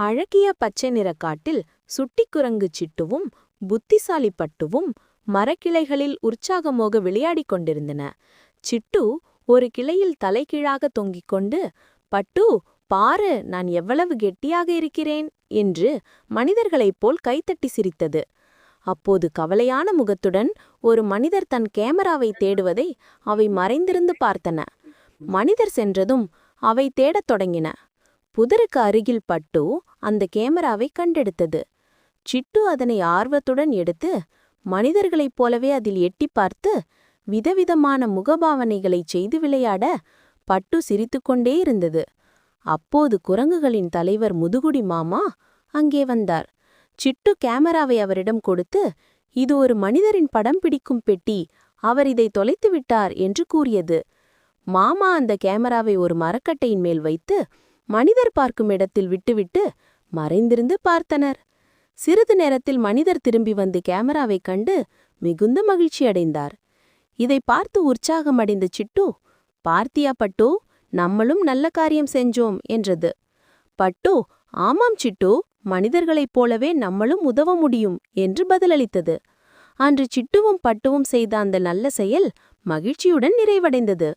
அழகிய பச்சை நிறக் காட்டில் சுட்டிக்குரங்கு சிட்டுவும் புத்திசாலி பட்டுவும் மரக்கிளைகளில் உற்சாகமோக விளையாடிக் கொண்டிருந்தன. சிட்டு ஒரு கிளையில் தலைகீழாக தொங்கிக் கொண்டு பட்டு பாரு நான் எவ்வளவு கெட்டியாக இருக்கிறேன் என்று மனிதர்களைப் போல் கைத்தட்டி சிரித்தது. அப்போது கவலையான முகத்துடன் ஒரு மனிதர் தன் கேமராவை தேடுவதை அவை மறைந்திருந்து பார்த்தன. மனிதர் சென்றதும் அவை தேடத் தொடங்கின. புதருக்கு அருகில் பட்டு அந்த கேமராவை கண்டெடுத்தது. சிட்டு அதனை ஆர்வத்துடன் எடுத்து மனிதர்களைப் போலவே அதில் எட்டிப் பார்த்து விதவிதமான முகபாவனைகளைச் செய்து விளையாட பட்டு சிரித்துக்கொண்டே இருந்தது. அப்போது குரங்குகளின் தலைவர் முதுகுடி மாமா அங்கே வந்தார். சிட்டு கேமராவை அவரிடம் கொடுத்து இது ஒரு மனிதரின் படம் பிடிக்கும் பெட்டி அவர் இதை தொலைத்து விட்டார் என்று கூறியது. மாமா அந்த கேமராவை ஒரு மரக்கட்டையின் மேல் வைத்து மனிதர் பார்க்கும் இடத்தில் விட்டுவிட்டு மறைந்திருந்து பார்த்தனர். சிறிது நேரத்தில் மனிதர் திரும்பி வந்து கேமராவைக் கண்டு மிகுந்த மகிழ்ச்சி அடைந்தார். இதை பார்த்து உற்சாகமடைந்த சிட்டு பார்த்தியா பட்டு நம்மளும் நல்ல காரியம் செஞ்சோம் என்றது. பட்டு ஆமாம் சிட்டு மனிதர்களைப் போலவே நம்மளும் உதவ முடியும் என்று பதிலளித்தது. அன்று சிட்டுவும் பட்டுவும் செய்த அந்த நல்ல செயல் மகிழ்ச்சியுடன் நிறைவடைந்தது.